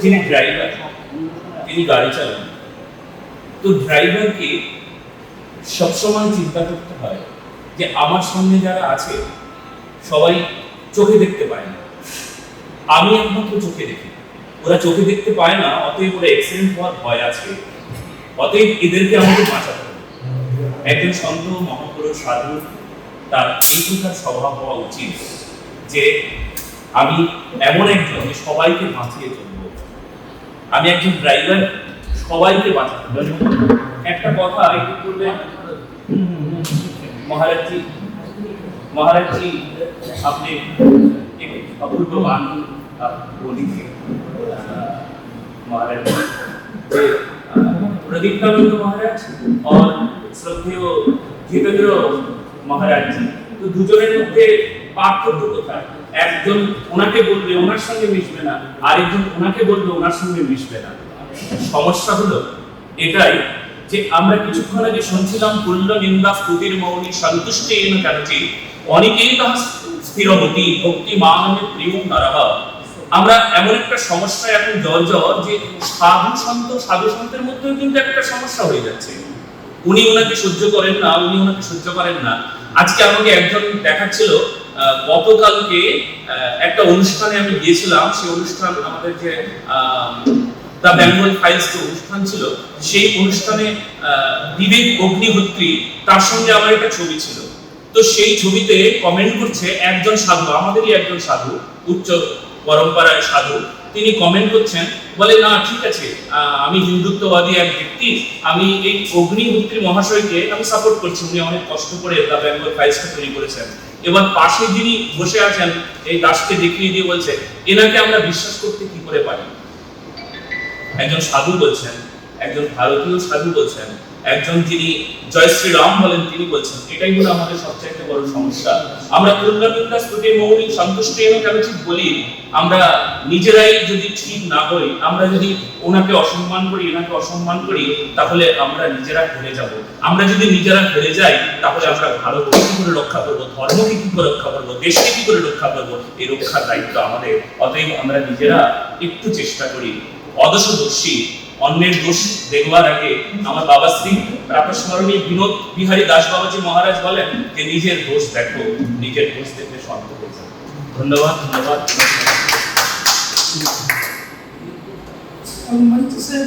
যিনি ড্রাইভার তিনি গাড়ি চালান। তো ড্রাইভারকে সবসময় চিন্তা করতে হয় যে আমার সামনে যারা আছে, সবাই চোখে দেখতে পায় না। আমি একমাত্র চোখে দেখি। ওরা চোখে দেখতে পায় না, অতএব ওরা অ্যাক্সিডেন্ট হওয়ার ভয় আছে। অতএব এদেরকে আমাকে বাঁচাতে হবে। একজন সন্ত মহাপুরুষ সাধু, তার এই প্রকার স্বভাব হওয়া উচিত যে আমি এমন একজন সবাইকে বাঁচিয়ে চলবো। আমি একজন ড্রাইভার সবাইকে বাঁচাতে একটা কথা একটু পূর্বে মহারাজজি মহারাজজি, আপনি অপূর্ব গান বলেছেন মহারাজ যে প্রদীপ্তানন্দ মহারাজ और শ্রদ্ধেয় ধীরেন্দ্র মহারাজ তো দুজনের মধ্যে পার্থক্য কোথায়? একজন ওনাকে বলবে ওনার সঙ্গে মিশবে না, আরেকজন ওনাকে বলবে ওনার সঙ্গে মিশবে না। সমস্যা হলো এটাই যে আমরা কিছুক্ষণ আগে শুনছিলাম তুল্য নিন্দা স্তুতির মৌনি সন্তুষ্টি এন কারচি অনেকেই তাহা স্থিরমতি ভক্তি মানবে প্রিয় নারাহ আমরা এমন একটা সমস্যা এখন জর্জর যে সাধু সন্ত, সাধু সন্তের মধ্যেও কিন্তু একটা সমস্যা হয়ে যাচ্ছে। উনি ওনাকে সহ্য করেন না, উনি ওনাকে সহ্য করেন না। আজকে আমাকে একজন দেখাচ্ছিল গতকালকে একটা অনুষ্ঠানে আমি গিয়েছিলাম। সেই অনুষ্ঠান আমাদের যে দ্য বেঙ্গল ফাইলস যে অনুষ্ঠান ছিল, সেই অনুষ্ঠানে বিবেক অগ্নিহোত্রী তার সঙ্গে আমার একটা ছবি ছিল। তো সেই ছবিতে কমেন্ট করছে, একজন সাধু, আমাদেরই একজন সাধু, উচ্চ পরম্পরায় সাধু তিনি কমেন্ট করছেন, বলে, না, ঠিক আছে আমি হিন্দুত্ববাদী এক ব্যক্তি, আমি এই অগ্নিহোত্রী মহাশয়কে আমি সাপোর্ট করছি, উনি অনেক কষ্ট করে দ্য বেঙ্গল ফাইলসটা তৈরি করেছেন। এবার পাশে যিনি বসে আছেন, এই দাসকে দেখিয়ে দিয়ে বলছে, এনাকে আমরা বিশ্বাস করতে কি করে পারি? একজন সাধু বলছেন, একজন ভারতীয় সাধু বলছেন একজন যিনি জয় শ্রীরাম বলেন, তিনি বলছেন, এটাই হলো আমাদের সবচাইতে বড় সমস্যা। আমরা তুল্যবিন্দা স্তুতি মৌলিক সন্তুষ্ট এনে কেন ঠিক বলি? আমরা নিজেরাই যদি ঠিক না হই, আমরা যদি ওনাকে অসম্মান করি, এনাকে অসম্মান করি, তাহলে আমরা নিজেরা হেরে যাব। আমরা যদি নিজেরা হেরে যাই, তাহলে আমরা ভারতকে কি করে রক্ষা করব, ধর্মকে কি করে রক্ষা করব, দেশকে কি করে রক্ষা করব, এই রক্ষার দায়িত্ব আমাদের। অতএব আমরা নিজেরা একটু চেষ্টা করি। অদশদর্শী অন্যের দোষ দেখবার আগে আমার বাবা শ্রী প্রাতস্মরণী বিনোদ বিহারী দাস বাবাজি মহারাজ বলেন যে নিজের দোষ দেখো, নিজের দোষ দেখে সন্ত ধন্যবাদ ধন্যবাদ সম্মানিত স্যার